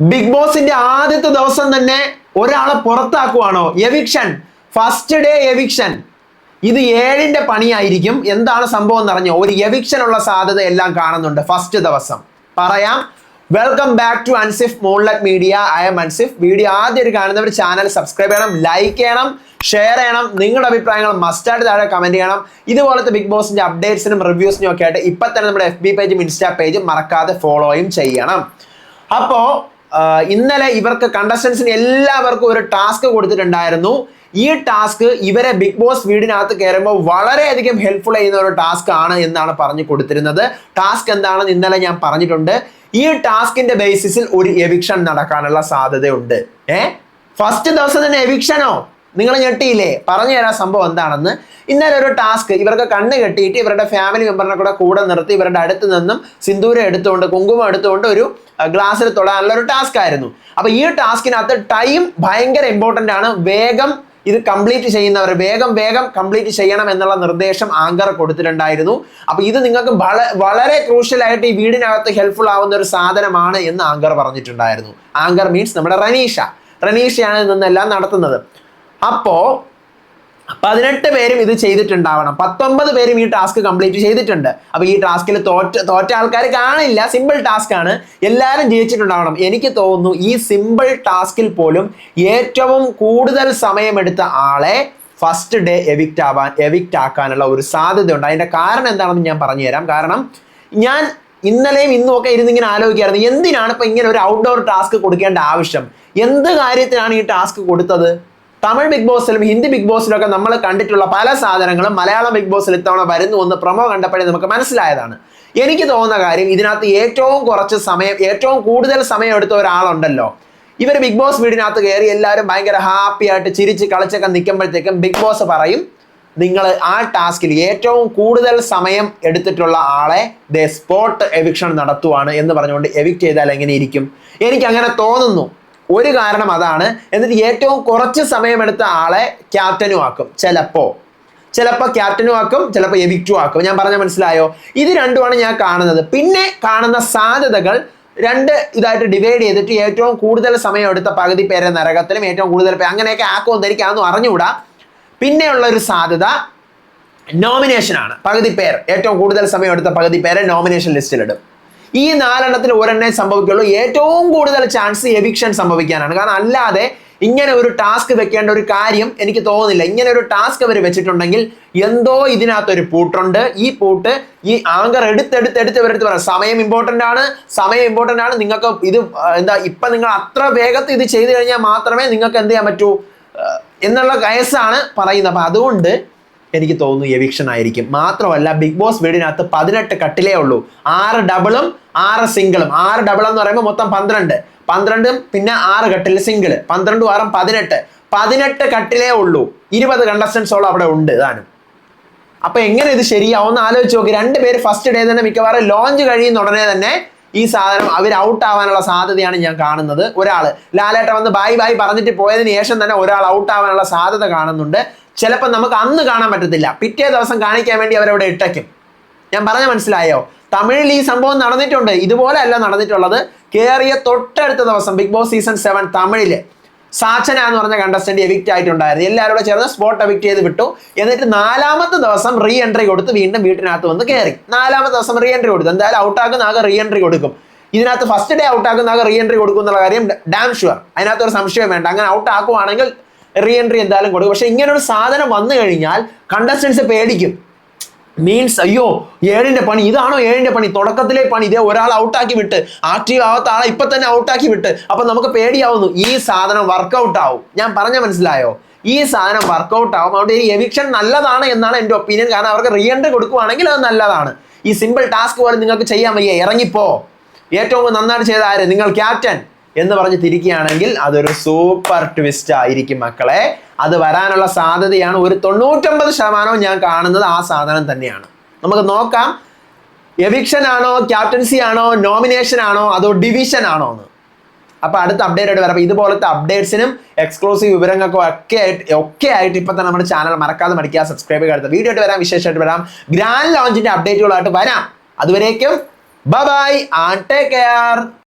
Big ബോസിന്റെ ആദ്യത്തെ ദിവസം തന്നെ ഒരാളെ പുറത്താക്കുവാണോ? എവിക്ഷൻ. First day eviction. ഇത് ഏഴിന്റെ പണിയായിരിക്കും. എന്താണ് സംഭവം എന്നറിഞ്ഞോ? ഒരു എവിക്ഷൻ ഉള്ള സാധ്യത എല്ലാം കാണുന്നുണ്ട്. ഫസ്റ്റ് ദിവസം. പറയാം. Welcome back to Ansif മോൺലറ്റ് media I M Ansif video ആദ്യം ഒരു കാണുന്നവർ ചാനൽ സബ്സ്ക്രൈബ് ചെയ്യണം ലൈക്ക് ചെയ്യണം ഷെയർ ചെയ്യണം. നിങ്ങളുടെ അഭിപ്രായങ്ങൾ മസ്റ്റായിട്ട് താഴെ കമന്റ് ചെയ്യണം. ഇതുപോലത്തെ ബിഗ് ബോസിന്റെ അപ്ഡേറ്റ്സിനും റിവ്യൂസിനും ഒക്കെ ആയിട്ട് ഇപ്പൊ തന്നെ നമ്മുടെ എഫ് ബി പേജും ഇൻസ്റ്റാ പേജും മറക്കാതെ ഫോളോയും ചെയ്യണം. അപ്പോ ഇന്നലെ ഇവർക്ക് കണ്ടസ്റ്റൻസിന് എല്ലാവർക്കും ഒരു ടാസ്ക് കൊടുത്തിട്ടുണ്ടായിരുന്നു. ഈ ടാസ്ക് ഇവരെ ബിഗ് ബോസ് വീടിനകത്ത് കയറുമ്പോൾ വളരെയധികം ഹെൽപ്ഫുൾ ചെയ്യുന്ന ഒരു ടാസ്ക് ആണ് എന്നാണ് പറഞ്ഞു കൊടുത്തിരുന്നത്. ടാസ്ക് എന്താണെന്ന് ഇന്നലെ ഞാൻ പറഞ്ഞിട്ടുണ്ട്. ഈ ടാസ്കിന്റെ ബേസിസിൽ ഒരു എവിക്ഷൻ നടക്കാനുള്ള സാധ്യതയുണ്ട്. ഏ? ഫസ്റ്റ് ദിവസം തന്നെ എവിക്ഷനോ നിങ്ങൾ ഞെട്ടിയില്ലേ? പറഞ്ഞു തരാൻ സംഭവം എന്താണെന്ന്. ഇന്നലെ ഒരു ടാസ്ക് ഇവർക്ക് കണ്ണ് കെട്ടിയിട്ട് ഇവരുടെ ഫാമിലി മെമ്പറിനെ കൂടെ കൂടെ നിർത്തി ഇവരുടെ അടുത്ത് നിന്നും സിന്ദൂരം എടുത്തുകൊണ്ട് കുങ്കുമം എടുത്തുകൊണ്ട് ഒരു ഗ്ലാസ്സിൽ തൊടാനുള്ള ഒരു ടാസ്ക് ആയിരുന്നു. അപ്പൊ ഈ ടാസ്കിനകത്ത് ടൈം ഭയങ്കര ഇമ്പോർട്ടന്റ് ആണ്. വേഗം ഇത് കംപ്ലീറ്റ് ചെയ്യുന്നവർ വേഗം വേഗം കംപ്ലീറ്റ് ചെയ്യണം എന്നുള്ള നിർദ്ദേശം ആങ്കർ കൊടുത്തിട്ടുണ്ടായിരുന്നു. അപ്പൊ ഇത് നിങ്ങൾക്ക് വളരെ ക്രൂഷ്യലായിട്ട് ഈ വീടിനകത്ത് ഹെൽപ്ഫുൾ ആവുന്ന ഒരു സാധനമാണ് എന്ന് ആങ്കർ പറഞ്ഞിട്ടുണ്ടായിരുന്നു. ആങ്കർ മീൻസ് നമ്മുടെ റനീഷ. റനീഷയാണ് ഇതെന്നെല്ലാം നടത്തുന്നത്. അപ്പോ പതിനെട്ട് പേരും ഇത് ചെയ്തിട്ടുണ്ടാവണം. പത്തൊമ്പത് പേരും ഈ ടാസ്ക് കംപ്ലീറ്റ് ചെയ്തിട്ടുണ്ട്. അപ്പൊ ഈ ടാസ്കിൽ തോറ്റ തോറ്റ ആൾക്കാർ കാണില്ല. സിമ്പിൾ ടാസ്ക് ആണ്. എല്ലാവരും ജയിച്ചിട്ടുണ്ടാവണം. എനിക്ക് തോന്നുന്നു ഈ സിമ്പിൾ ടാസ്കിൽ പോലും ഏറ്റവും കൂടുതൽ സമയമെടുത്ത ആളെ ഫസ്റ്റ് ഡേ എവിക്റ്റ് ആവാൻ എവിക്റ്റ് ആക്കാനുള്ള ഒരു സാധ്യതയുണ്ട്. അതിന്റെ കാരണം എന്താണെന്ന് ഞാൻ പറഞ്ഞു തരാം. കാരണം ഞാൻ ഇന്നലെയും ഇന്നും ഒക്കെ ഇരുന്നിങ്ങനെ ആലോചിക്കായിരുന്നു. എന്തിനാണ് ഇപ്പൊ ഇങ്ങനെ ഒരു ഔട്ട്ഡോർ ടാസ്ക് കൊടുക്കേണ്ട ആവശ്യം? എന്ത് കാര്യത്തിനാണ് ഈ ടാസ്ക് കൊടുത്തത്? തമിഴ് ബിഗ് ബോസിലും ഹിന്ദി ബിഗ് ബോസിലും ഒക്കെ നമ്മൾ കണ്ടിട്ടുള്ള പല സാധനങ്ങളും മലയാളം ബിഗ് ബോസിൽ ഇത്തവണ വരുന്നു എന്ന് പ്രൊമോ കണ്ടപ്പോഴേ നമുക്ക് മനസ്സിലായതാണ്. എനിക്ക് തോന്നുന്ന കാര്യം ഇതിനകത്ത് ഏറ്റവും കുറച്ച് സമയം ഏറ്റവും കൂടുതൽ സമയം എടുത്ത ഒരാളുണ്ടല്ലോ. ഇവർ ബിഗ് ബോസ് വീടിനകത്ത് കയറി എല്ലാവരും ഭയങ്കര ഹാപ്പി ആയിട്ട് ചിരിച്ച് കളിച്ചൊക്കെ നിൽക്കുമ്പോഴത്തേക്കും ബിഗ് ബോസ് പറയും നിങ്ങൾ ആ ടാസ്കിൽ ഏറ്റവും കൂടുതൽ സമയം എടുത്തിട്ടുള്ള ആളെ ദ സ്പോട്ട് എവിക്ഷൻ നടത്തുവാണ് എന്ന് പറഞ്ഞുകൊണ്ട് എവിക്റ്റ് ചെയ്താൽ എങ്ങനെ ഇരിക്കും? എനിക്ക് അങ്ങനെ തോന്നുന്നു. ഒരു കാരണം അതാണ്. എന്നിട്ട് ഏറ്റവും കുറച്ച് സമയമെടുത്ത ആളെ ക്യാപ്റ്റനും ആക്കും. ചിലപ്പോ. ചിലപ്പോൾ ക്യാപ്റ്റനും ആക്കും ചിലപ്പോൾ എവിക്റ്റും ആക്കും. ഞാൻ പറഞ്ഞ മനസ്സിലായോ? ഇത് രണ്ടുമാണ് ഞാൻ കാണുന്നത്. പിന്നെ കാണുന്ന സാധ്യതകൾ രണ്ട് ഇതായിട്ട് ഡിവൈഡ് ചെയ്തിട്ട് ഏറ്റവും കൂടുതൽ സമയം എടുത്ത പകുതി പേരെ നരകത്തിലും ഏറ്റവും കൂടുതൽ പേര് അങ്ങനെയൊക്കെ ആക്കുമെന്ന് എനിക്ക് അതൊന്നും അറിഞ്ഞുകൂടാ. പിന്നെയുള്ള ഒരു സാധ്യത നോമിനേഷൻ ആണ്. പകുതി പേർ. ഏറ്റവും കൂടുതൽ സമയം എടുത്ത പകുതി പേരെ നോമിനേഷൻ ലിസ്റ്റിലിടും ഈ നാലെണ്ണത്തിൽ ഒരെണ്ണേ സംഭവിക്കുള്ളൂ. ഏറ്റവും കൂടുതൽ ചാൻസ് എവിക്ഷൻ സംഭവിക്കാനാണ്. കാരണം അല്ലാതെ ഇങ്ങനെ ഒരു ടാസ്ക് വെക്കേണ്ട ഒരു കാര്യം എനിക്ക് തോന്നുന്നില്ല. ഇങ്ങനെ ഒരു ടാസ്ക് അവർ വെച്ചിട്ടുണ്ടെങ്കിൽ എന്തോ ഇതിനകത്തൊരു പൂട്ടുണ്ട്. ഈ പൂട്ട് ഈ ആങ്കർ എടുത്തെടുത്ത് എടുത്ത് ഇവരെടുത്ത് പറയാം. സമയം ഇമ്പോർട്ടന്റ് ആണ്. സമയം ഇമ്പോർട്ടന്റ് ആണ്. നിങ്ങൾക്ക് ഇത് എന്താ ഇപ്പം നിങ്ങൾ അത്ര വേഗത്തിൽ ഇത് ചെയ്തു കഴിഞ്ഞാൽ മാത്രമേ നിങ്ങൾക്ക് എന്ത് ചെയ്യാൻ പറ്റൂ? എന്നുള്ള കേസാണ് പറയുന്നത്. അപ്പം അതുകൊണ്ട് എനിക്ക് തോന്നുന്നു എവിക്ഷൻ ആയിരിക്കും. മാത്രമല്ല ബിഗ് ബോസ് വീടിനകത്ത് പതിനെട്ട് കട്ടിലേ ഉള്ളൂ. ആറ് ഡബിളും ആറ് സിംഗിളും ആറ് ഡബിൾ എന്ന് പറയുമ്പോൾ മൊത്തം പന്ത്രണ്ട്. പന്ത്രണ്ടും പിന്നെ ആറ് കട്ടിൽ സിംഗിൾ പന്ത്രണ്ടും ആറും പതിനെട്ട്. പതിനെട്ട് കട്ടിലേ ഉള്ളൂ. ഇരുപത് കണ്ടസ്റ്റൻസോളം അവിടെ ഉണ്ട് താനും അപ്പൊ എങ്ങനെ ഇത് ശരിയാവും ആലോചിച്ച് നോക്കി. രണ്ടുപേര് ഫസ്റ്റ് ഡേ തന്നെ മിക്കവാറും ലോഞ്ച് കഴിയുന്ന ഉടനെ തന്നെ ഈ സാധനം അവർ ഔട്ട് ആവാനുള്ള സാധ്യതയാണ് ഞാൻ കാണുന്നത്. ഒരാൾ ലാലേട്ട വന്ന് ബായ് ബായ് പറഞ്ഞിട്ട് പോയതിന് ശേഷം തന്നെ ഒരാൾ ഔട്ട് ആവാനുള്ള സാധ്യത കാണുന്നുണ്ട്. ചിലപ്പോൾ നമുക്ക് അന്ന് കാണാൻ പറ്റത്തില്ല. പിറ്റേ ദിവസം കാണിക്കാൻ വേണ്ടി അവരവിടെ ഇട്ടയ്ക്കും ഞാൻ പറഞ്ഞ മനസ്സിലായോ? തമിഴിൽ ഈ സംഭവം നടന്നിട്ടുണ്ട്. ഇതുപോലെ അല്ല നടന്നിട്ടുള്ളത്. കേറിയ തൊട്ടടുത്ത ദിവസം ബിഗ് ബോസ് സീസൺ സെവൻ തമിഴിൽ. സാച്ചന എന്ന് പറഞ്ഞ കണ്ടസ്റ്റന്റ് എവിക്റ്റ് ആയിട്ടുണ്ടായിരുന്നു. എല്ലാവരും കൂടെ ചേർന്ന് സ്പോട്ട് എവിക്റ്റ് ചെയ്ത് വിട്ടു. എന്നിട്ട് നാലാമത്തെ ദിവസം റീ എൻട്രി കൊടുത്ത് വീണ്ടും വീട്ടിനകത്ത് വന്ന് കയറി നാലാമത്തെ ദിവസം റീ എൻട്രി കൊടുത്തു. എന്തായാലും ഔട്ടാക്കുന്ന ആകെ റീ എൻട്രി കൊടുക്കും. ഇതിനകത്ത് ഫസ്റ്റ് ഡേ ഔട്ടാക്കുന്ന ആകെ റീ എൻട്രി കൊടുക്കും എന്നുള്ള കാര്യം ഡാം ഷുവർ അതിനകത്ത് ഒരു സംശയം വേണ്ട. അങ്ങനെ ഔട്ട് ആക്കുവാണെങ്കിൽ റീ എൻട്രി എന്തായാലും കൊടുക്കും. പക്ഷെ ഇങ്ങനെ ഒരു സാധനം വന്നു കഴിഞ്ഞാൽ കണ്ടസ്റ്റൻസ് പേടിക്കും. മീൻസ് അയ്യോ ഏഴിന്റെ പണി ഇതാണോ ഏഴിന്റെ പണി? തുടക്കത്തിലെ പണി ഇതേ ഒരാൾ ഔട്ടാക്കി വിട്ട് ആക്റ്റീവ് ആവാത്ത ആളെ ഇപ്പൊ തന്നെ ഔട്ടാക്കി വിട്ട് അപ്പൊ നമുക്ക് പേടിയാവുന്നു ഈ സാധനം വർക്കൗട്ട് ആവും. ഞാൻ പറഞ്ഞ മനസ്സിലായോ? ഈ സാധനം വർക്കൗട്ട് ആവും. അതുകൊണ്ട് ഈ എവിക്ഷൻ നല്ലതാണ് എന്നാണ് എന്റെ ഒപ്പീനിയൻ കാരണം അവർക്ക് റീ എൻട്രി കൊടുക്കുവാണെങ്കിൽ അത് നല്ലതാണ്. ഈ സിമ്പിൾ ടാസ്ക് പോലെ നിങ്ങൾക്ക് ചെയ്യാൻ വയ്യ. ഇറങ്ങിപ്പോ. ഏറ്റവും നന്നായിട്ട് ചെയ്ത ആര്? നിങ്ങൾ ക്യാപ്റ്റൻ എന്ന് പറഞ്ഞ് തിരിക്കുകയാണെങ്കിൽ അതൊരു സൂപ്പർ ട്വിസ്റ്റ് ആയിരിക്കും മക്കളെ. അത് വരാനുള്ള സാധ്യതയാണ് ഒരു തൊണ്ണൂറ്റൊമ്പത് ശതമാനവും ഞാൻ കാണുന്നത് ആ സാധനം തന്നെയാണ്. നമുക്ക് നോക്കാം. എവിക്ഷൻ ആണോ ക്യാപ്റ്റൻസി ആണോ നോമിനേഷൻ ആണോ അതോ ഡിവിഷൻ ആണോ എന്ന്. അപ്പൊ അടുത്ത അപ്ഡേറ്റ് ആയിട്ട് വരാം. ഇതുപോലത്തെ അപ്ഡേറ്റ്സിനും എക്സ്ക്ലൂസീവ് വിവരങ്ങൾക്കും ഒക്കെ ആയിട്ട് ഒക്കെ ആയിട്ട് ഇപ്പൊ തന്നെ നമ്മുടെ ചാനൽ മറക്കാതെ മടിക്കുക സബ്സ്ക്രൈബ് ചെയ്യുക വീഡിയോ ആയിട്ട് വരാം. വിശേഷമായിട്ട് വരാം. ഗ്രാൻഡ് ലോഞ്ചിന്റെ അപ്ഡേറ്റുകളായിട്ട് വരാം. അതുവരേക്കും bye bye and take care